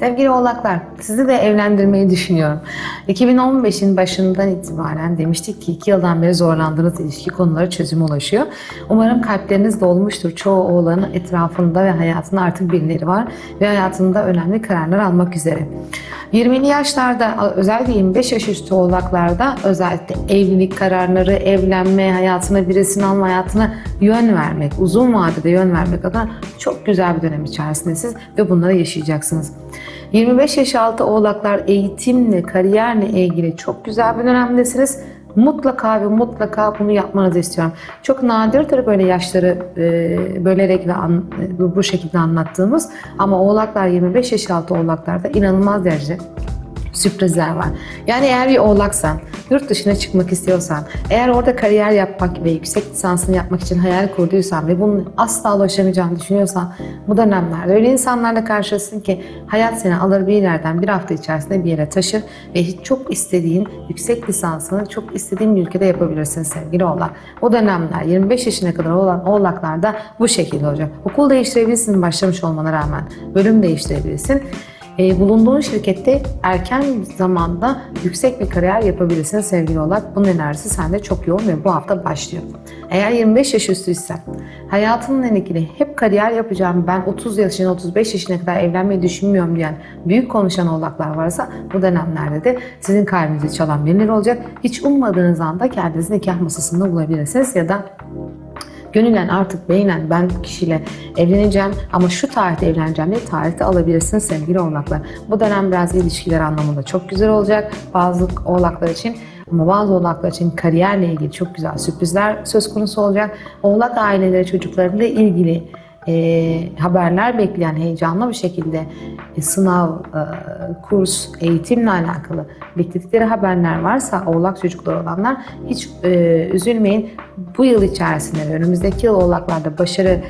Sevgili oğlaklar, sizi de evlendirmeyi düşünüyorum. 2015'in başından itibaren demiştik ki 2 yıldan beri zorlandığınız ilişki konuları çözüme ulaşıyor. Umarım kalpleriniz dolmuştur. Çoğu oğlanın etrafında ve hayatında artık birileri var ve hayatında önemli kararlar almak üzere. 20'li yaşlarda özellikle 25 yaş üstü oğlaklarda özellikle evlilik kararları, evlenme, hayatına birisini alma, hayatına yön vermek, uzun vadede yön vermek adına çok güzel bir dönem içerisindesiniz ve bunları yaşayacaksınız. 25 yaş altı oğlaklar eğitimle, kariyerle ilgili çok güzel bir dönemdesiniz. Mutlaka ve mutlaka bunu yapmanızı istiyorum. Çok nadirdir böyle yaşları e, bölerek ve bu şekilde anlattığımız ama oğlaklar 25 yaş altı oğlaklarda inanılmaz derecede sürprizler var. Yani eğer bir oğlaksan, yurt dışına çıkmak istiyorsan, eğer orada kariyer yapmak ve yüksek lisansını yapmak için hayal kurduysan ve bunun asla ulaşamayacağını düşünüyorsan bu dönemlerde öyle insanlarla karşılaşsın ki hayat seni alır bir yerden bir hafta içerisinde bir yere taşır ve hiç çok istediğin yüksek lisansını çok istediğin bir ülkede yapabilirsin sevgili oğlak. O dönemler 25 yaşına kadar olan oğlaklarda bu şekilde olacak. Okul değiştirebilirsin başlamış olmana rağmen. Bölüm değiştirebilirsin e, bulunduğun şirkette erken zamanda yüksek bir kariyer yapabilirsin sevgili olarak. Bunun enerjisi sende çok yoğun ve bu hafta başlıyor. Eğer 25 yaş üstüysen, hayatımla ilgili hep kariyer yapacağım, ben 30 yaşına 35 yaşına kadar evlenmeyi düşünmüyorum diyen büyük konuşan oğlaklar varsa bu dönemlerde de sizin kalbinizi çalan birileri olacak. Hiç ummadığınız anda kendinizi nikah masasında bulabilirsiniz ya da Gönülen artık beğenen ben bu kişiyle evleneceğim ama şu tarihte evleneceğim diye tarihte alabilirsiniz sevgili oğlaklar. Bu dönem biraz ilişkiler anlamında çok güzel olacak bazı oğlaklar için. Ama bazı oğlaklar için kariyerle ilgili çok güzel sürprizler söz konusu olacak. Oğlak aileleri çocuklarıyla ilgili e, haberler bekleyen heyecanlı bir şekilde e, sınav, e, kurs, eğitimle alakalı bekledikleri haberler varsa oğlak çocuklar olanlar hiç e, üzülmeyin. Bu yıl içerisinde önümüzdeki yıl oğlaklarda başarı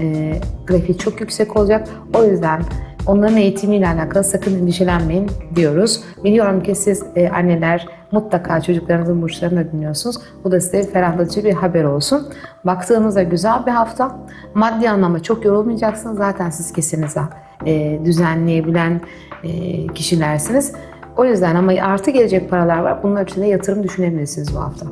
e, grafiği çok yüksek olacak. O yüzden onların eğitimiyle alakalı sakın endişelenmeyin diyoruz. Biliyorum ki siz e, anneler mutlaka çocuklarınızın burçlarını da dinliyorsunuz. Bu da size ferahlatıcı bir haber olsun. Baktığınızda güzel bir hafta. Maddi anlamda çok yorulmayacaksınız. Zaten siz kesinlikle e, düzenleyebilen e, kişilersiniz. O yüzden ama artı gelecek paralar var. Bunlar için de yatırım düşünebilirsiniz bu hafta.